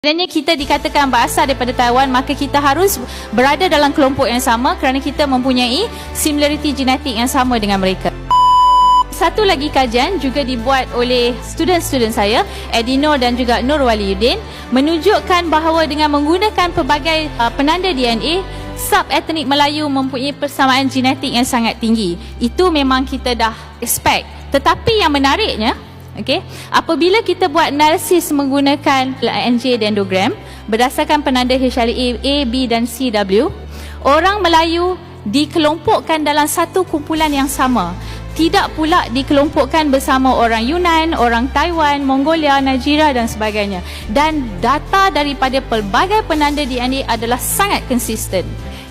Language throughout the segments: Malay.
Kerana kita dikatakan berasal daripada Taiwan, maka kita harus berada dalam kelompok yang sama kerana kita mempunyai similarity genetik yang sama dengan mereka. Satu lagi kajian juga dibuat oleh student-student saya, Edino dan juga Nur Waliuddin, menunjukkan bahawa dengan menggunakan pelbagai uh, penanda DNA, sub-etnik Melayu mempunyai persamaan genetik yang sangat tinggi. Itu memang kita dah expect. Tetapi yang menariknya, Okay. Apabila kita buat analisis menggunakan NJ dendrogram berdasarkan penanda HLA A, B dan CW, orang Melayu dikelompokkan dalam satu kumpulan yang sama. Tidak pula dikelompokkan bersama orang Yunan, orang Taiwan, Mongolia, Nigeria dan sebagainya. Dan data daripada pelbagai penanda DNA adalah sangat konsisten.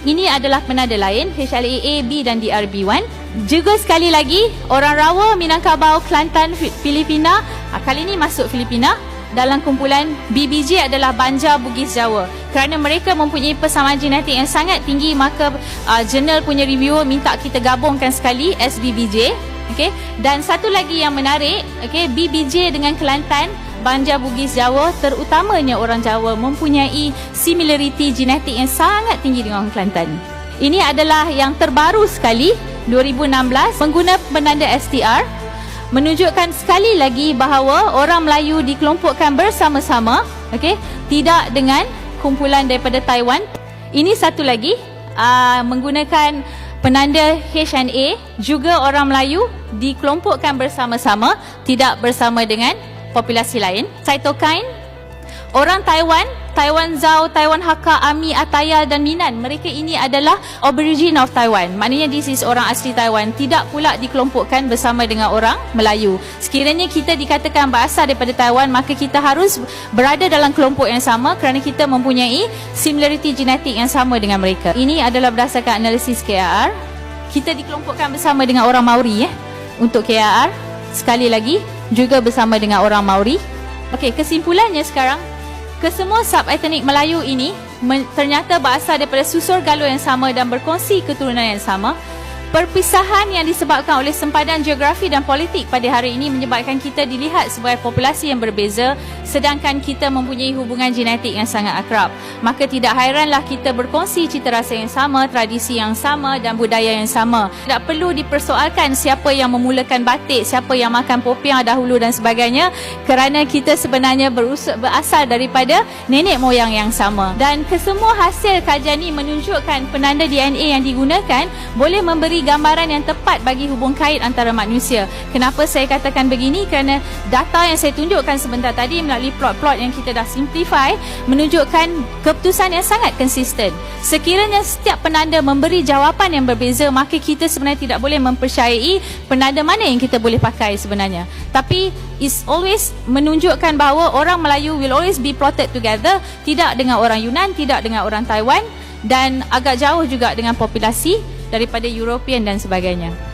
Ini adalah penanda lain HLA A, B dan DRB1 juga sekali lagi orang Rawa, Minangkabau, Kelantan, Filipina ah, kali ini masuk Filipina dalam kumpulan BBJ adalah Banjar Bugis Jawa. Kerana mereka mempunyai persamaan genetik yang sangat tinggi maka uh, jurnal punya reviewer minta kita gabungkan sekali SBBJ. Okay. Dan satu lagi yang menarik, okay, BBJ dengan Kelantan, Banjar Bugis Jawa, terutamanya orang Jawa mempunyai similarity genetik yang sangat tinggi dengan orang Kelantan. Ini adalah yang terbaru sekali 2016 mengguna penanda STR menunjukkan sekali lagi bahawa orang Melayu dikelompokkan bersama-sama okey tidak dengan kumpulan daripada Taiwan. Ini satu lagi uh, menggunakan penanda HNA juga orang Melayu dikelompokkan bersama-sama tidak bersama dengan populasi lain. Cytokine orang Taiwan Taiwan Zhao, Taiwan Hakka, Ami, Ataya dan Minan. Mereka ini adalah origin of Taiwan. Maknanya this is orang asli Taiwan. Tidak pula dikelompokkan bersama dengan orang Melayu. Sekiranya kita dikatakan berasal daripada Taiwan, maka kita harus berada dalam kelompok yang sama kerana kita mempunyai similarity genetik yang sama dengan mereka. Ini adalah berdasarkan analisis KAR. Kita dikelompokkan bersama dengan orang Maori eh, untuk KAR. Sekali lagi, juga bersama dengan orang Maori. Okey, kesimpulannya sekarang, Kesemua sub-etnik Melayu ini ternyata berasal daripada susur galuh yang sama dan berkongsi keturunan yang sama Perpisahan yang disebabkan oleh sempadan geografi dan politik pada hari ini menyebabkan kita dilihat sebagai populasi yang berbeza sedangkan kita mempunyai hubungan genetik yang sangat akrab. Maka tidak hairanlah kita berkongsi cita rasa yang sama, tradisi yang sama dan budaya yang sama. Tidak perlu dipersoalkan siapa yang memulakan batik, siapa yang makan popiah dahulu dan sebagainya kerana kita sebenarnya berasal daripada nenek moyang yang sama. Dan kesemua hasil kajian ini menunjukkan penanda DNA yang digunakan boleh gambaran yang tepat bagi hubung kait antara manusia. Kenapa saya katakan begini? Kerana data yang saya tunjukkan sebentar tadi melalui plot-plot yang kita dah simplify menunjukkan keputusan yang sangat konsisten. Sekiranya setiap penanda memberi jawapan yang berbeza, maka kita sebenarnya tidak boleh mempercayai penanda mana yang kita boleh pakai sebenarnya. Tapi is always menunjukkan bahawa orang Melayu will always be plotted together tidak dengan orang Yunan, tidak dengan orang Taiwan dan agak jauh juga dengan populasi daripada European dan sebagainya.